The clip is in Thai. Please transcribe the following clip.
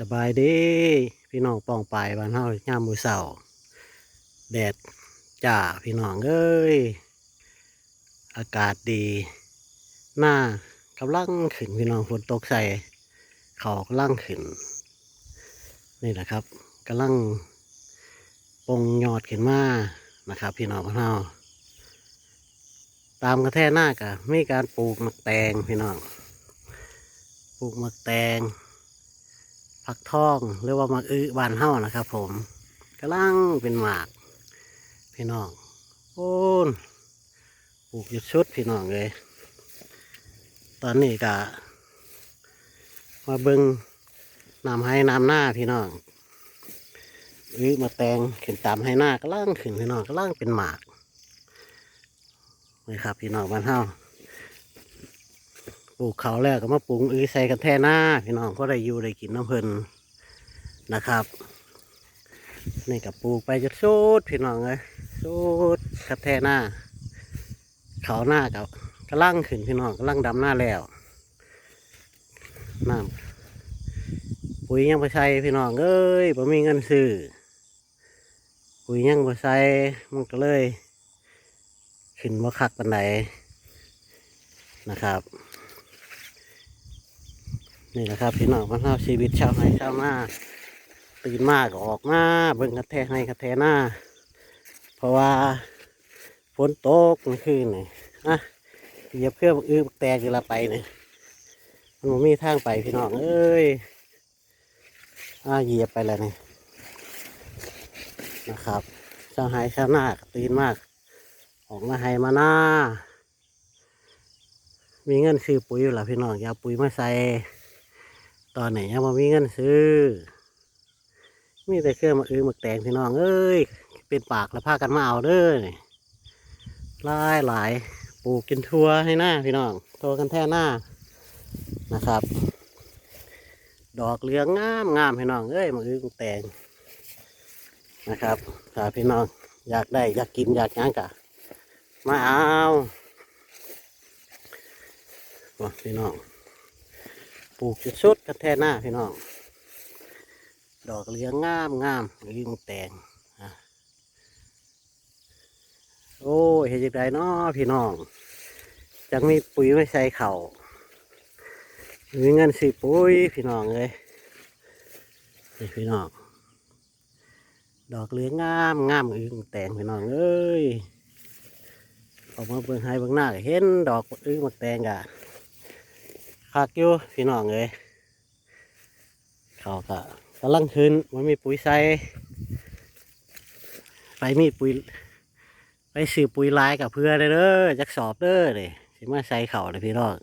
สบายดีพี่น้องปองปายบ้านเฮาย่ามมือเสาแดดจ้าพี่น้องเอ้ยอากาศดีหน้ากำลังขึ้นพี่น้องฝนตกใส่เขากำลังขึ้น นี่แหละครับกำลังปงยอดขึ้นมานะครับ พี่น้องบ้านเฮาตามกระแท่หน้ากะมีการปลูกมักแตงพี่น้อง ปลูกมักแตง ผักทองหรือว่ามักอื้อบานเฮ้านะครับผมกำลังเป็นหมาก พี่น้องโอ้นปลูกยู่ชุดพี่น้องเลย ตอนนี้ก็มาเบิงน้ำให้น้ำหน้าพี่น้องอื้อมาแตงขึ้นตามให้หน้ากำลังขึ้นพี่น้องกำลังเป็นหมากนี่ครับพี่น้องบ้านเฮ้า ปลูกเขาแล้วก็มาปลูกอื้อใส่กันแท่หน้าพี่น้องก็ได้อยู่ได้กินน้ำเพลินนะครับนี่กับปลูกไปจะสุดพี่น้องเลยสุดกันแท่หน้าเขาหน้ากับกระลังขึ้นพี่น้องกระลังดำหน้าแล้วน้ำปุ๋ยยังไปใส่พี่น้องเอ้ยผมมีเงินซื้อปุ๋ยยังไปใส่มันก็เลย ขึ้นมาคักปันไดนะครับ นี่แหละครับพี่น้องมันเท่าชีวิตชาวไร่ชาวนาตื่นมากออกมาเบิ่งกระแทกให้กระแทกหน้า เพราะว่าฝนตกเมื่อคืนนี่อะเหยียบเครื่องอื้อแตกอยู่ละไปนี่มันมีทางไปพี่น้องเอ้ยอ่าเหยียบไปแล้วนี่นะครับชาวไร่ชาวนาตื่นมากออกมาให้มาหน้ามีเงินซื้อปุ๋ยอยู่ละพี่น้องอย่าเอาปุ๋ยมาใส่ ตอนไหนยังมามีเงินซื้อมีแต่เครื่องมาอื้อมึกแตงพี่น้องเอ้ยเป็นปากแล้วพากันมาเอาเด้อนี่หลายหลายปลูกกินทัวให้หน้าพี่น้องตัวกันแท่หน้านะครับ ดอกเหลืองงามงามพี่น้องเอ้ยมาอื้อมึกแตงนะครับถ้าพี่น้องอยากได้อยากกินอยากหยังกะมาเอาพี่น้อง ปลูกจุดสุดกันแท่หน้าพี่น้อง ดอกเหลี้ยงงามงามลิงแตงอะโอ้ยเห็นจังไดเนาะพี่น้อง จังมีปุ๋ยไว้ใส่เข่ามีเงินสิปุ๋ยพี่น้องเลยนี่พี่น้อง ดอกเหลี้ยงงามงามอึ้งแตงพี่น้องเอ้ยออกมาเบิ่งให้เบิ่งหน้าเห็นดอกอึ้งมักแตงกะ คักอยู่พี่น้องเลยเขาก็กำลังขึ้นมันมีปุ๋ยใส่ไปมีปุ๋ย ไปซื้อปุ๋ยลายกับเพื่อนเด้อจักสอบเด้อเลยสิมาใส่เขาเลยพี่น้อง